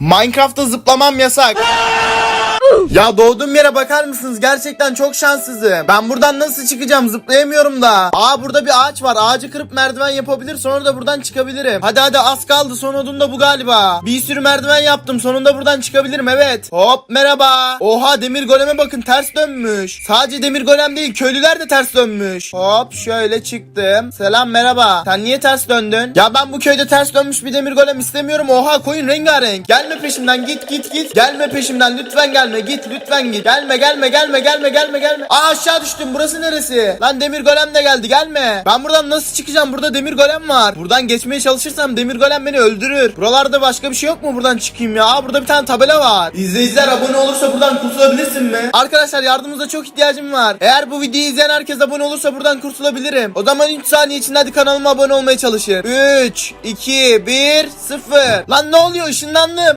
Minecraft'ta zıplamam yasak. Ya doğduğum yere bakar mısınız? Gerçekten çok şanssızım. Ben buradan nasıl çıkacağım? Zıplayamıyorum da. Aa burada bir ağaç var. Ağacı kırıp merdiven yapabilir. Sonra da buradan çıkabilirim. Hadi hadi az kaldı. Son odun da bu galiba. Bir sürü merdiven yaptım. Sonunda buradan çıkabilirim. Evet. Hop merhaba. Oha demir goleme bakın ters dönmüş. Sadece demir golem değil. Köylüler de ters dönmüş. Hop şöyle çıktım. Selam merhaba. Sen niye ters döndün? Ya ben bu köyde ters dönmüş bir demir golem istemiyorum. Oha koyun rengarenk. Gelme peşimden git git git. Gelme peşimden lütfen gelme git lütfen git. Gelme gelme gelme gelme gelme gelme. Aa aşağı düştüm burası neresi? Lan demir golem de geldi gelme. Ben buradan nasıl çıkacağım? Burada demir golem var. Buradan geçmeye çalışırsam demir golem beni öldürür. Buralarda başka bir şey yok mu buradan çıkayım ya? Aa, burada bir tane tabela var. İzleyiciler abone olursa buradan kurtulabilirsin mi? Arkadaşlar yardımınıza çok ihtiyacım var. Eğer bu videoyu izleyen herkes abone olursa buradan kurtulabilirim. O zaman 3 saniye içinde hadi kanalıma abone olmaya çalışın. 3, 2, 1, 0. Lan ne oluyor ışınlandım.